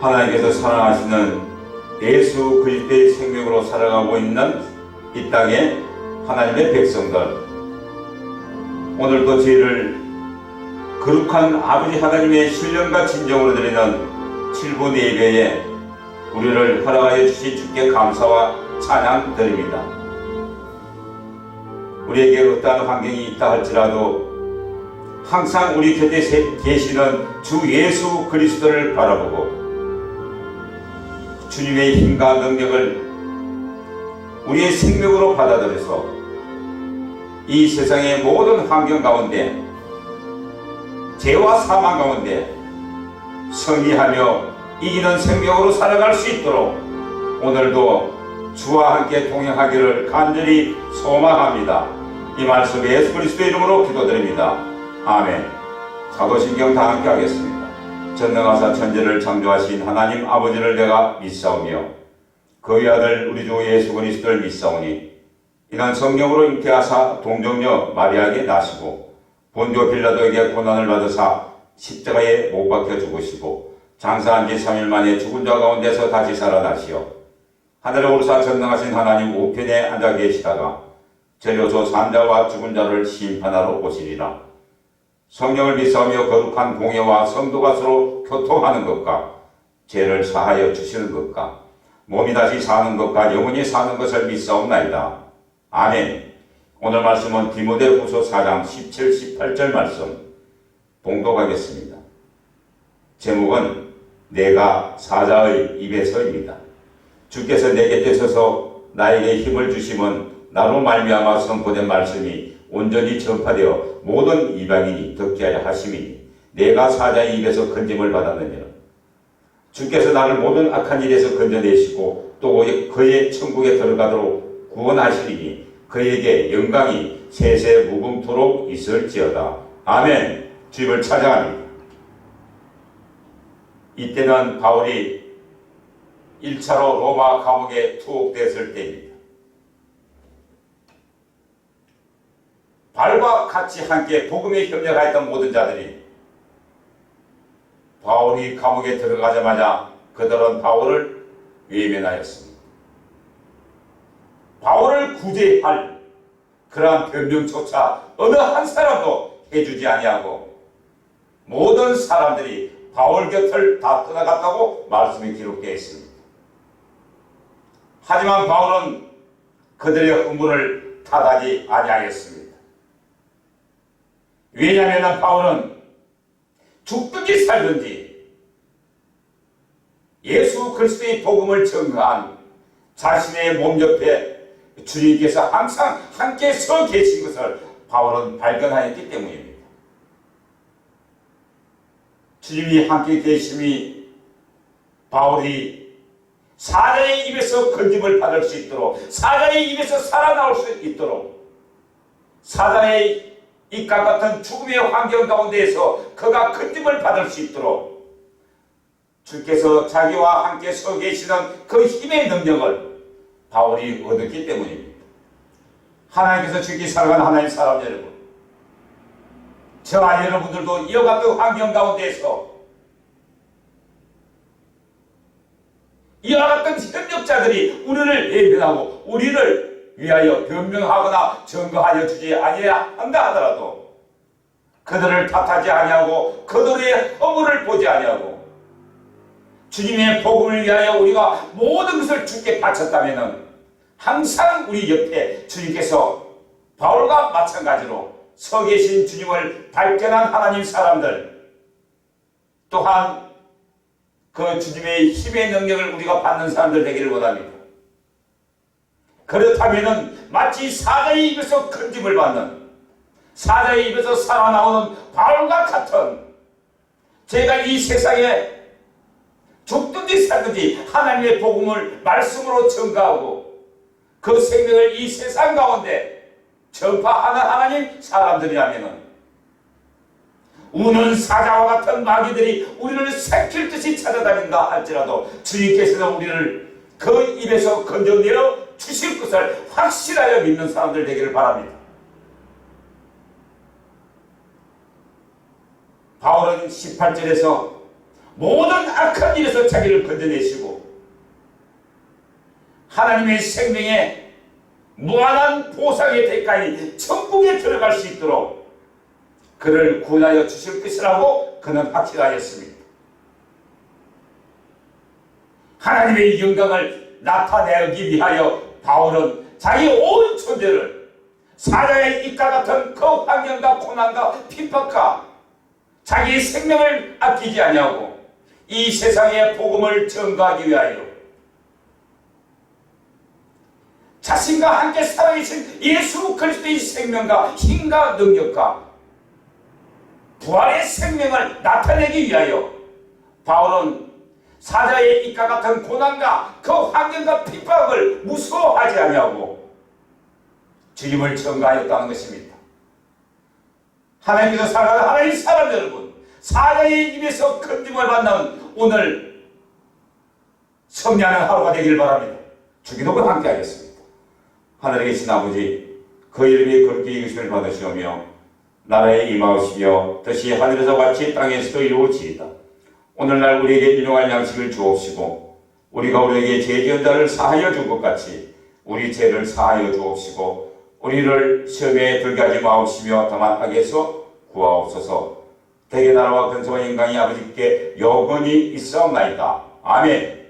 하나님께서 사랑하시는 예수 그리스도의 생명으로 살아가고 있는 이 땅의 하나님의 백성들 오늘도 죄를 거룩한 아버지 하나님의 신령과 진정으로 드리는 7분 예배에 우리를 허락하여 주신 주께 감사와 찬양 드립니다. 우리에게 어떠한 환경이 있다 할지라도 항상 우리 곁에 세- 계시는 주 예수 그리스도를 바라보고 주님의 힘과 능력을 우리의 생명으로 받아들여서 이 세상의 모든 환경 가운데 죄와 사망 가운데 승리하며 이기는 생명으로 살아갈 수 있도록 오늘도 주와 함께 동행하기를 간절히 소망합니다. 이 말씀 예수 그리스도 이름으로 기도드립니다. 아멘. 사도신경 다 함께 하겠습니다. 전능하사 천지를 창조하신 하나님 아버지를 내가 믿사오며 그의 아들 우리 주 예수 그리스도를 믿사오니 이는 성령으로 잉태하사 동정녀 마리아에게 나시고 본조 빌라도에게 고난을 받으사 십자가에 못 박혀 죽으시고 장사한 지 3일 만에 죽은 자 가운데서 다시 살아나시어 하늘에 오르사 전능하신 하나님 우편에 앉아 계시다가 재료소 산자와 죽은 자를 심판하러 오시리라. 성령을 믿사오며 거룩한 공예와 성도가 서로 교통하는 것과 죄를 사하여 주시는 것과 몸이 다시 사는 것과 영원히 사는 것을 믿사옵나이다. 아멘. 오늘 말씀은 디모데 후서 4장 17, 18절 말씀 봉독하겠습니다. 제목은 내가 사자의 입에서입니다. 주께서 내 곁에 서서 나에게 힘을 주심은 나로 말미암아 선포된 말씀이 온전히 전파되어 모든 이방인이 듣게 하려 하심이니 내가 사자의 입에서 건짐을 받았느니라. 주께서 나를 모든 악한 일에서 건져내시고 또 그의 천국에 들어가도록 구원하시리니 그에게 영광이 세세 무궁토록 있을지어다. 아멘. 주님을 찬양합니다. 이때는 바울이 1차로 로마 감옥에 투옥됐을 때입니다. 발과 같이 함께 복음에 협력하였던 모든 자들이 바울이 감옥에 들어가자마자 그들은 바울을 외면하였습니다. 바울을 구제할 그러한 변명조차 어느 한 사람도 해주지 아니하고 모든 사람들이 바울 곁을 다 떠나갔다고 말씀이 기록되어 있습니다. 하지만 바울은 그들의 흥분을 탓하지 아니하였습니다. 왜냐하면 바울은 죽든지 살든지 예수 그리스도의 복음을 전가한 자신의 몸 옆에 주님께서 항상 함께 서 계신 것을 바울은 발견하였기 때문입니다. 주님이 함께 계심이 바울이 사자의 입에서 건짐을 받을 수 있도록 사자의 입에서 살아나올 수 있도록 사자의 입과 같은 죽음의 환경 가운데에서 그가 건짐을 받을 수 있도록 주께서 자기와 함께 서 계시는 그 힘의 능력을 바울이 얻었기 때문입니다. 하나님께서 주기 사랑하는 하나님 사람 여러분 저와 여러분들도 이와 같은 환경 가운데에서 이와 같은 협력자들이 우리를 외면하고 우리를 위하여 변명하거나 증거하여 주지 아니해야 한다 하더라도 그들을 탓하지 아니하고 그들의 허물을 보지 아니하고 주님의 복음을 위하여 우리가 모든 것을 주께 바쳤다면 항상 우리 옆에 주님께서 바울과 마찬가지로 서 계신 주님을 발견한 하나님 사람들 또한 그 주님의 힘의 능력을 우리가 받는 사람들 되기를 원합니다. 그렇다면 마치 사자의 입에서 건짐을 받는 사자의 입에서 살아나오는 바울과 같은 제가 이 세상에 죽든지 살든지 하나님의 복음을 말씀으로 전가하고 그 생명을 이 세상 가운데 전파하는 하나님 사람들이라면 우는 사자와 같은 마귀들이 우리를 새킬 듯이 찾아다닌다 할지라도 주님께서는 우리를 그 입에서 건져내어 주실 것을 확실하여 믿는 사람들 되기를 바랍니다. 바울은 18절에서 모든 악한 일에서 자기를 건져내시고 하나님의 생명에 무한한 보상의 대가인 천국에 들어갈 수 있도록 그를 구하여 주실 것이라고 그는 확신하였습니다. 하나님의 영광을 나타내기 위하여 바울은 자기 온 존재를 사자의 입과 같은 그 환경과 고난과 핍박과 자기의 생명을 아끼지 아니하고 이 세상의 복음을 전가하기 위하여 자신과 함께 살아계신 예수 그리스도의 생명과 힘과 능력과 부활의 생명을 나타내기 위하여 바울은 사자의 입과 같은 고난과 그 환경과 핍박을 무서워하지 아니하고 주님을 전가하였다는 것입니다. 하나님께서 살아가는 하나님 사람 여러분 사자의 입에서 건짐을 받는 오늘 성리하는 하루가 되길 바랍니다. 주기도가 함께 하겠습니다. 하늘에 계신 아버지 그 이름이 그렇게 이으심을 받으시오며 나라에 임하시며 뜻이 하늘에서 같이 땅에서도 이루어지이다. 오늘날 우리에게 일용할 양식을 주옵시고 우리가 우리에게 죄지은 자를 사하여 준 것 같이 우리 죄를 사하여 주옵시고 우리를 시험에 들게 하지 마옵시며 다만 악에서 구하옵소서 대개 나라와 근소와 영광이 아버지께 영원히 있사옵나이다. 아멘